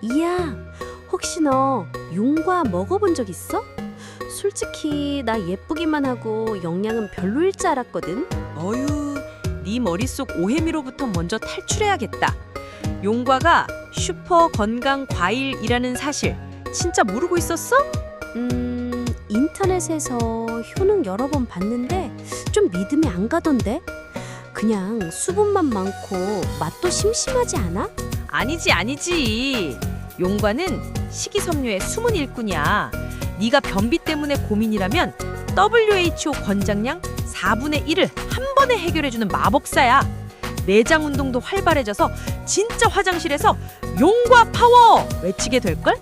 이야, 혹시 너 용과 먹어본 적 있어? 솔직히 나 예쁘기만 하고 영양은 별로일 줄 알았거든. 어휴, 네 머릿속 오해미로부터 먼저 탈출해야겠다. 용과가 슈퍼 건강 과일이라는 사실 진짜 모르고 있었어? 음, 인터넷에서 효능 여러 번 봤는데 좀 믿음이 안 가던데. 그냥 수분만 많고 맛도 심심하지 않아? 아니지 아니지. 용과는 식이섬유의 숨은 일꾼이야. 네가 변비 때문에 고민이라면 WHO 권장량 4분의 1을 한 번에 해결해주는 마법사야. 내장 운동도 활발해져서 진짜 화장실에서 용과 파워 외치게 될걸?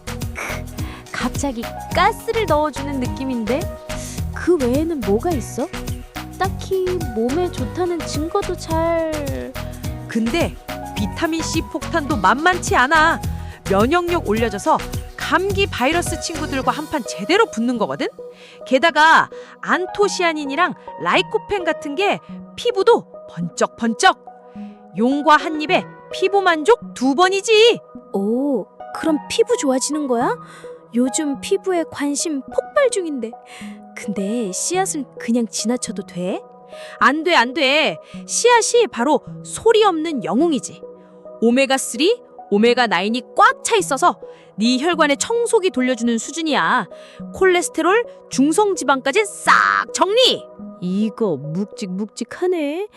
갑자기 가스를 넣어주는 느낌인데 그 외에는 뭐가 있어? 딱히 몸에 좋다는 증거도 잘... 근데 비타민 C 폭탄도 만만치 않아. 면역력 올려져서 감기 바이러스 친구들과 한판 제대로 붙는 거거든. 게다가 안토시아닌이랑 라이코펜 같은 게 피부도 번쩍번쩍. 용과 한 입에 피부 만족 두 번이지. 오, 그럼 피부 좋아지는 거야? 요즘 피부에 관심 폭발 중인데. 근데 씨앗은 그냥 지나쳐도 돼? 안 돼, 안 돼. 씨앗이 바로 소리 없는 영웅이지. 오메가3, 오메가9이 꽉 차 있어서 네 혈관에 청소기 돌려주는 수준이야. 콜레스테롤, 중성지방까지 싹 정리! 이거 묵직묵직하네.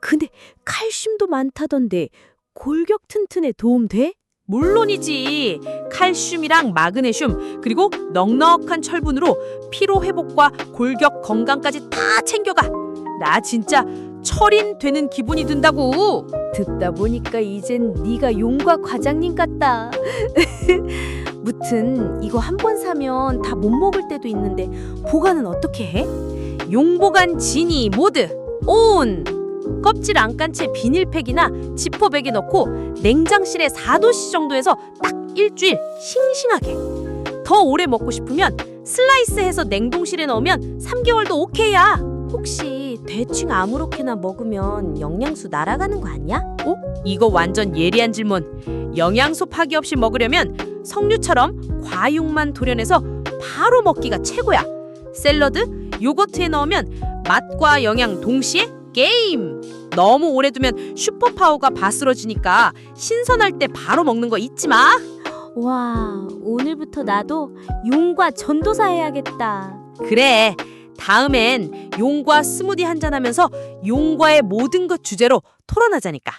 근데 칼슘도 많다던데 골격 튼튼에 도움 돼? 물론이지. 칼슘이랑 마그네슘, 그리고 넉넉한 철분으로 피로 회복과 골격 건강까지 다 챙겨가. 나 진짜 철인 되는 기분이 든다고. 듣다 보니까 이젠 네가 용과 과장님 같다. 무튼 이거 한 번 사면 다 못 먹을 때도 있는데 보관은 어떻게 해? 용보관 지니 모드 온! 껍질 안 깐 채 비닐팩이나 지퍼백에 넣고 냉장실에 4도씨 정도에서 딱 일주일 싱싱하게. 더 오래 먹고 싶으면 슬라이스해서 냉동실에 넣으면 3개월도 오케이야. 혹시 대충 아무렇게나 먹으면 영양소 날아가는 거 아니야? 어? 이거 완전 예리한 질문. 영양소 파기 없이 먹으려면 석류처럼 과육만 도려내서 바로 먹기가 최고야. 샐러드, 요거트에 넣으면 맛과 영양 동시에 게임. 너무 오래 두면 슈퍼파워가 바스러지니까 신선할 때 바로 먹는 거 잊지 마. 와, 오늘부터 나도 용과 전도사 해야겠다. 그래. 다음엔 용과 스무디 한잔하면서 용과의 모든 것 주제로 토론하자니까.